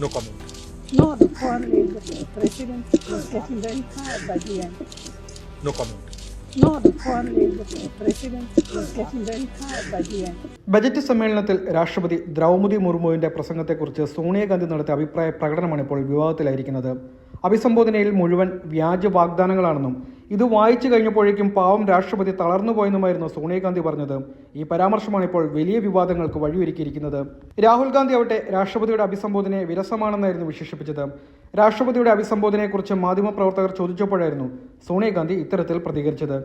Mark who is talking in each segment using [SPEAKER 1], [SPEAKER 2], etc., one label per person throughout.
[SPEAKER 1] No comment.
[SPEAKER 2] No, the foreign president was getting very tired by the end.
[SPEAKER 1] No comment.
[SPEAKER 3] Budget സമ്മേളനത്തിൽ രാഷ്ട്രപതി ദ്രൗപദി മുർമുവിന്റെ പ്രസംഗത്തെക്കുറിച്ച് സോണിയാഗാന്ധി നടത്തിയ അഭിപ്രായ പ്രകടനമാണ് ഇപ്പോൾ വിവാദത്തിലായിരിക്കുന്നത് അഭിസംബോധനയിൽ മുഴുവൻ വ്യാജ വാഗ്ദാനങ്ങളാണെന്നും ഇത് വായിച്ചു കഴിഞ്ഞപ്പോഴേക്കും പാവം രാഷ്ട്രപതി തളർന്നുപോയെന്നുമായിരുന്നു സോണിയാഗാന്ധി പറഞ്ഞത്. ഈ പരാമർശമാണ് ഇപ്പോൾ വലിയ വിവാദങ്ങൾക്ക് വഴിയൊരുക്കിയിരിക്കുന്നത്. രാഹുൽ ഗാന്ധി ആവട്ടെ രാഷ്ട്രപതിയുടെ അഭിസംബോധനയെ വിരസമാണെന്നായിരുന്നു വിശേഷിപ്പിച്ചത്. രാഷ്ട്രപതിയുടെ അഭിസംബോധനയെക്കുറിച്ച് മാധ്യമപ്രവർത്തകർ ചോദിച്ചപ്പോഴായിരുന്നു സോണിയാഗാന്ധി ഇത്തരത്തിൽ പ്രതികരിച്ചത്.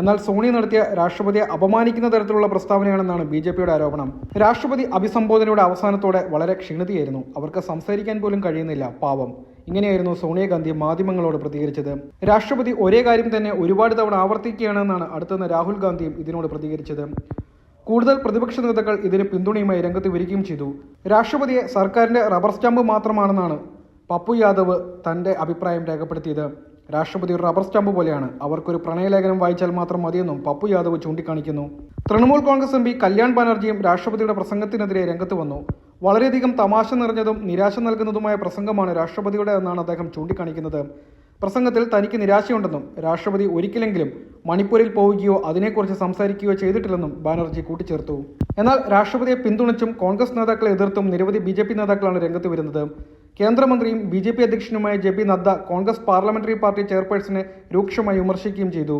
[SPEAKER 3] എന്നാൽ സോണി നടത്തിയ രാഷ്ട്രപതിയെ അപമാനിക്കുന്ന തരത്തിലുള്ള പ്രസ്താവനയാണെന്നാണ് ബി ജെ പിയുടെ ആരോപണം. രാഷ്ട്രപതി അഭിസംബോധനയുടെ അവസാനത്തോടെ വളരെ ക്ഷീണിതയായിരുന്നു. അവർക്ക് സംസാരിക്കാൻ പോലും കഴിയുന്നില്ല പാവം. ഇങ്ങനെയായിരുന്നു സോണിയാഗാന്ധി മാധ്യമങ്ങളോട് പ്രതികരിച്ചത്. രാഷ്ട്രപതി ഒരേ കാര്യം തന്നെ ഒരുപാട് തവണ ആവർത്തിക്കുകയാണെന്നാണ് അടുത്തുനിന്ന് രാഹുൽ ഗാന്ധിയും ഇതിനോട് പ്രതികരിച്ചത്. കൂടുതൽ പ്രതിപക്ഷ നേതാക്കൾ ഇതിന് പിന്തുണയുമായി രംഗത്ത് വരികയും ചെയ്തു. രാഷ്ട്രപതിയെ സർക്കാരിന്റെ റബ്ബർ സ്റ്റാമ്പ് മാത്രമാണെന്നാണ് പപ്പു യാദവ് തന്റെ അഭിപ്രായം രേഖപ്പെടുത്തിയത്. രാഷ്ട്രപതി റബ്ബർ സ്റ്റാമ്പ് പോലെയാണ്. അവർക്കൊരു പ്രണയലേഖനം വായിച്ചാൽ മാത്രം മതിയെന്നും പപ്പു യാദവ് ചൂണ്ടിക്കാണിക്കുന്നു. Trinamool Congress M P Kalyan ബാനർജിയും രാഷ്ട്രപതിയുടെ പ്രസംഗത്തിനെതിരെ രംഗത്ത് വന്നു. വളരെയധികം തമാശ നിറഞ്ഞതും നിരാശ നൽകുന്നതുമായ പ്രസംഗമാണ് രാഷ്ട്രപതിയുടെ എന്നാണ് അദ്ദേഹം ചൂണ്ടിക്കാണിക്കുന്നത്. പ്രസംഗത്തിൽ തനിക്ക് നിരാശയുണ്ടെന്നും രാഷ്ട്രപതി ഒരിക്കലെങ്കിലും മണിപ്പൂരിൽ പോവുകയോ അതിനെക്കുറിച്ച് സംസാരിക്കുകയോ ചെയ്തിട്ടില്ലെന്നും ബാനർജി കൂട്ടിച്ചേർത്തു. എന്നാൽ രാഷ്ട്രപതിയെ പിന്തുണച്ചും കോൺഗ്രസ് നേതാക്കളെ എതിർത്തും നിരവധി ബി നേതാക്കളാണ് രംഗത്ത് വരുന്നത്. കേന്ദ്രമന്ത്രിയും ബി ജെ പി അധ്യക്ഷനുമായ J P Nadda Congress parliamentary party ചെയർപേഴ്സണെ രൂക്ഷമായി വിമർശിക്കുകയും ചെയ്തു.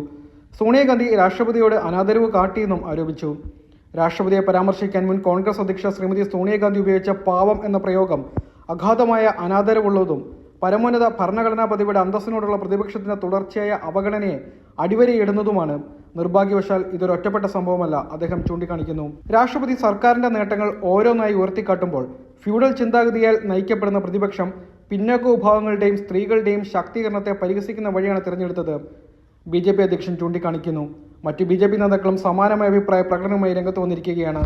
[SPEAKER 3] സോണിയാഗാന്ധി രാഷ്ട്രപതിയോട് അനാദരവ് കാട്ടിയെന്നും ആരോപിച്ചു. രാഷ്ട്രപതിയെ പരാമർശിക്കാൻ മുൻ കോൺഗ്രസ് അധ്യക്ഷ ശ്രീമതി സോണിയാഗാന്ധി ഉപയോഗിച്ച പാവം എന്ന പ്രയോഗം അഗാധമായ അനാദരവുള്ളതും പരമോന്നത ഭരണഘടനാ പദവിയുടെ അന്തസ്സിനോടുള്ള പ്രതിപക്ഷത്തിന്റെ തുടർച്ചയായ അവഗണനയെ അടിവരയിടുന്നതുമാണ് നിർഭാഗ്യവശാൽ ഇതൊരു ഒറ്റപ്പെട്ട സംഭവമല്ല അദ്ദേഹം ചൂണ്ടിക്കാണിക്കുന്നു. രാഷ്ട്രപതി സർക്കാരിന്റെ നേട്ടങ്ങൾ ഓരോന്നായി ഉയർത്തിക്കാട്ടുമ്പോൾ ഫ്യൂഡൽ ചിന്താഗതിയാൽ നയിക്കപ്പെടുന്ന പ്രതിപക്ഷം പിന്നോക്ക വിഭാഗങ്ങളുടെയും സ്ത്രീകളുടെയും ശാക്തീകരണത്തെ പരിഹസിക്കുന്ന വഴിയാണ് തിരഞ്ഞെടുത്തത്. ബി ജെ പി അധ്യക്ഷൻ ചൂണ്ടിക്കാണിക്കുന്നു. മറ്റു ബി ജെ പി നേതാക്കളും സമാനമായ അഭിപ്രായ പ്രകടനവുമായി രംഗത്ത് വന്നിരിക്കുകയാണ്.